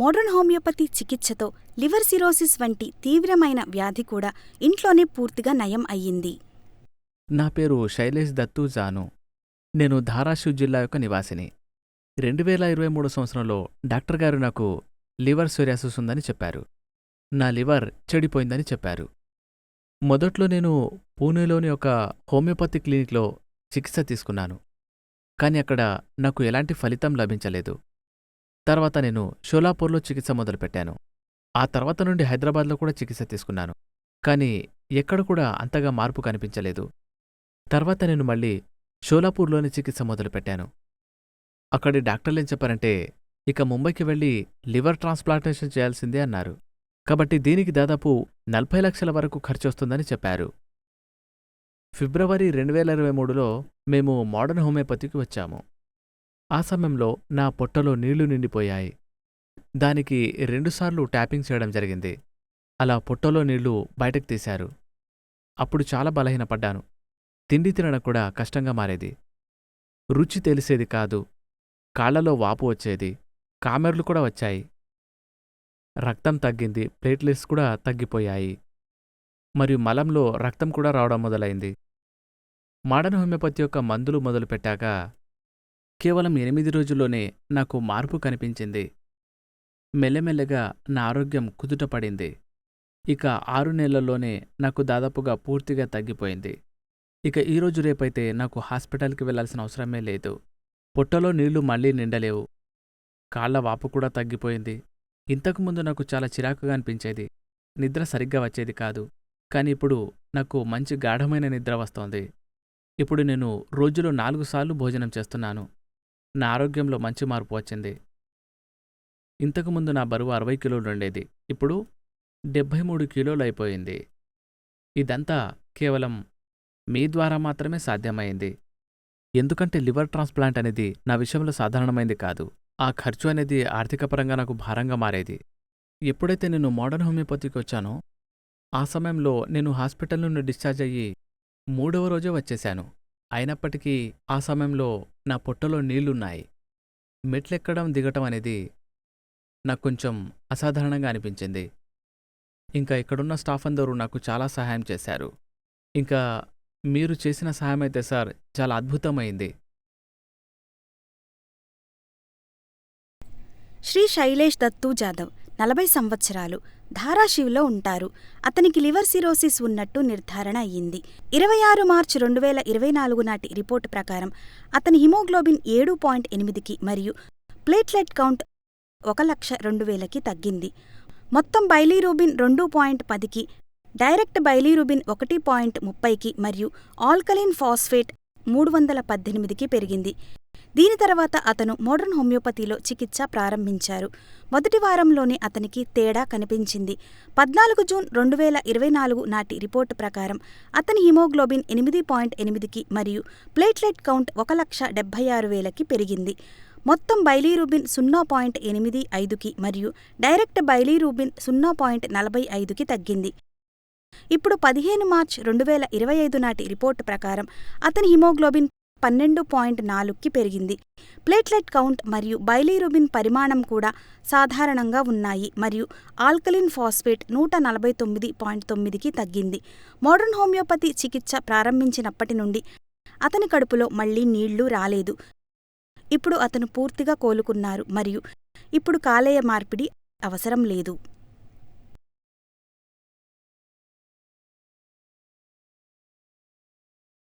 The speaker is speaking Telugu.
మోడర్న్ హోమియోపతి చికిత్సతో లివర్ సిరోసిస్ వంటి తీవ్రమైన వ్యాధి కూడా ఇంట్లోనే పూర్తిగా నయం అయ్యింది. నా పేరు శైలేష్ దత్తు జాను. నేను ధారాషివ్ జిల్లా యొక్క నివాసిని. రెండు వేల ఇరవై మూడు సంవత్సరంలో డాక్టర్ గారు నాకు లివర్ సోరియాసిస్ ఉందని చెప్పారు. నా లివర్ చెడిపోయిందని చెప్పారు. మొదట్లో నేను పూణేలోని ఒక హోమియోపతి క్లినిక్లో చికిత్స తీసుకున్నాను. కానీ అక్కడ నాకు ఎలాంటి ఫలితం లభించలేదు. తర్వాత నేను షోలాపూర్లో చికిత్స మొదలుపెట్టాను. ఆ తర్వాత నుండి హైదరాబాద్లో కూడా చికిత్స తీసుకున్నాను. కానీ ఎక్కడ కూడా అంతగా మార్పు కనిపించలేదు. తర్వాత నేను మళ్ళీ షోలాపూర్లోని చికిత్స మొదలుపెట్టాను. అక్కడి డాక్టర్లేం చెప్పారంటే ఇక ముంబైకి వెళ్ళి లివర్ ట్రాన్స్ప్లాంటేషన్ చేయాల్సిందే అన్నారు. కాబట్టి దీనికి దాదాపు నలభై లక్షల వరకు ఖర్చొస్తుందని చెప్పారు. ఫిబ్రవరి రెండు వేల ఇరవై మూడులో మేము మోడర్న్ హోమియోపతికి వచ్చాము. ఆ సమయంలో నా పొట్టలో నీళ్ళు నిండిపోయాయి. దానికి రెండుసార్లు ట్యాపింగ్ చేయడం జరిగింది. అలా పొట్టలో నీళ్ళు బయటకు తీశారు. అప్పుడు చాలా బలహీనపడ్డాను. తిండి తినడం కూడా కష్టంగా మారేది. రుచి తెలిసేది కాదు. కాళ్ళలో వాపు వచ్చేది. కామెర్లు కూడా వచ్చాయి. రక్తం తగ్గింది. ప్లేట్లెట్స్ కూడా తగ్గిపోయాయి. మరియు మలంలో రక్తం కూడా రావడం మొదలైంది. మోడర్న్ హోమియోపతి యొక్క మందులు మొదలుపెట్టాక కేవలం ఎనిమిది రోజుల్లోనే నాకు మార్పు కనిపించింది. మెల్లమెల్లగా నా ఆరోగ్యం కుదుటపడింది ఇక ఆరు నెలల్లోనే నాకు దాదాపుగా పూర్తిగా తగ్గిపోయింది. ఇక ఈరోజు రేపైతే నాకు హాస్పిటల్కి వెళ్ళాల్సిన అవసరమే లేదు. పొట్టలో నీళ్ళు మళ్ళీ నిండలేవు. కాళ్ళ వాపు కూడా తగ్గిపోయింది. ఇంతకుముందు నాకు చాలా చిరాకుగా అనిపించేది. నిద్ర సరిగ్గా వచ్చేది కాదు. కాని ఇప్పుడు నాకు మంచి గాఢమైన నిద్ర వస్తోంది. ఇప్పుడు నేను రోజులో నాలుగు సార్లు భోజనం చేస్తున్నాను. నా ఆరోగ్యంలో మంచి మార్పు వచ్చింది. ఇంతకుముందు నా బరువు అరవై కిలోలు ఉండేది. ఇప్పుడు డెబ్భై మూడు కిలోలు అయిపోయింది. ఇదంతా కేవలం మీ ద్వారా మాత్రమే సాధ్యమైంది. ఎందుకంటే లివర్ ట్రాన్స్ప్లాంట్ అనేది నా విషయంలో సాధారణమైంది కాదు. ఆ ఖర్చు అనేది ఆర్థికపరంగా నాకు భారంగా మారేది. ఎప్పుడైతే నేను మోడర్న్ హోమియోపతికి వచ్చానో ఆ సమయంలో నేను హాస్పిటల్ నుండి డిశ్చార్జ్ అయ్యి మూడవ రోజే వచ్చేశాను. అయినప్పటికీ ఆ సమయంలో నా పొట్టలో నీళ్ళున్నాయి. మెట్లెక్కడం దిగటం అనేది నాకు కొంచెం అసాధారణంగా అనిపించింది. ఇంకా ఇక్కడున్న స్టాఫ్ అందరూ నాకు చాలా సహాయం చేశారు. ఇంకా మీరు చేసిన సహాయం అయితే సార్ చాలా అద్భుతమైంది. శ్రీ శైలేష్ దత్తు జాదవ్ నలభై సంవత్సరాలు. ధారాషివ్లో ఉంటారు. అతనికి లివర్ సిరోసిస్ ఉన్నట్టు నిర్ధారణ అయ్యింది. ఇరవై ఆరు మార్చి రెండు వేల ఇరవై నాలుగు నాటి రిపోర్టు ప్రకారం అతని హిమోగ్లోబిన్ ఏడు పాయింట్ ఎనిమిదికి మరియు ప్లేట్లెట్ కౌంట్ ఒక లక్ష రెండు వేలకి తగ్గింది. మొత్తం బైలీరూబిన్ రెండు పాయింట్ పదికి డైరెక్ట్ బైలీరూబిన్ ఒకటి పాయింట్ ముప్పైకి మరియు ఆల్కలిన్ ఫాస్ఫేట్ మూడు వందల పద్దెనిమిదికి పెరిగింది. దీని తర్వాత అతను మోడర్న్ హోమియోపతిలో చికిత్స ప్రారంభించారు. మొదటి వారంలోనే అతనికి తేడా కనిపించింది. పద్నాలుగు జూన్ రెండు వేల ఇరవై నాలుగు నాటి రిపోర్టు ప్రకారం అతని హిమోగ్లోబిన్ ఎనిమిది పాయింట్ ఎనిమిదికి మరియు ప్లేట్లెట్ కౌంట్ ఒక లక్ష డెబ్బై ఆరు వేలకి పెరిగింది. మొత్తం బైలీరూబిన్ సున్నా పాయింట్ ఎనిమిది ఐదుకి మరియు డైరెక్ట్ బైలీరూబిన్ సున్నా పాయింట్ నలభై ఐదుకి తగ్గింది. ఇప్పుడు పదిహేను మార్చ్ రెండు వేల ఇరవై ఐదు నాటి రిపోర్టు ప్రకారం అతని హిమోగ్లోబిన్ పన్నెండు పాయింట్ నాలుగుకి పెరిగింది. ప్లేట్లెట్ కౌంట్ మరియు బైలీరుబిన్ పరిమాణం కూడా సాధారణంగా ఉన్నాయి మరియు ఆల్కలిన్ ఫాస్ఫేట్ నూట నలభై తొమ్మిది పాయింట్ తొమ్మిదికి తగ్గింది. మోడర్న్ హోమియోపతి చికిత్స ప్రారంభించినప్పటి నుండి అతని కడుపులో మళ్ళీ నీళ్ళు రాలేదు. ఇప్పుడు అతను పూర్తిగా కోలుకున్నారు మరియు ఇప్పుడు కాలేయ మార్పిడి అవసరం లేదు.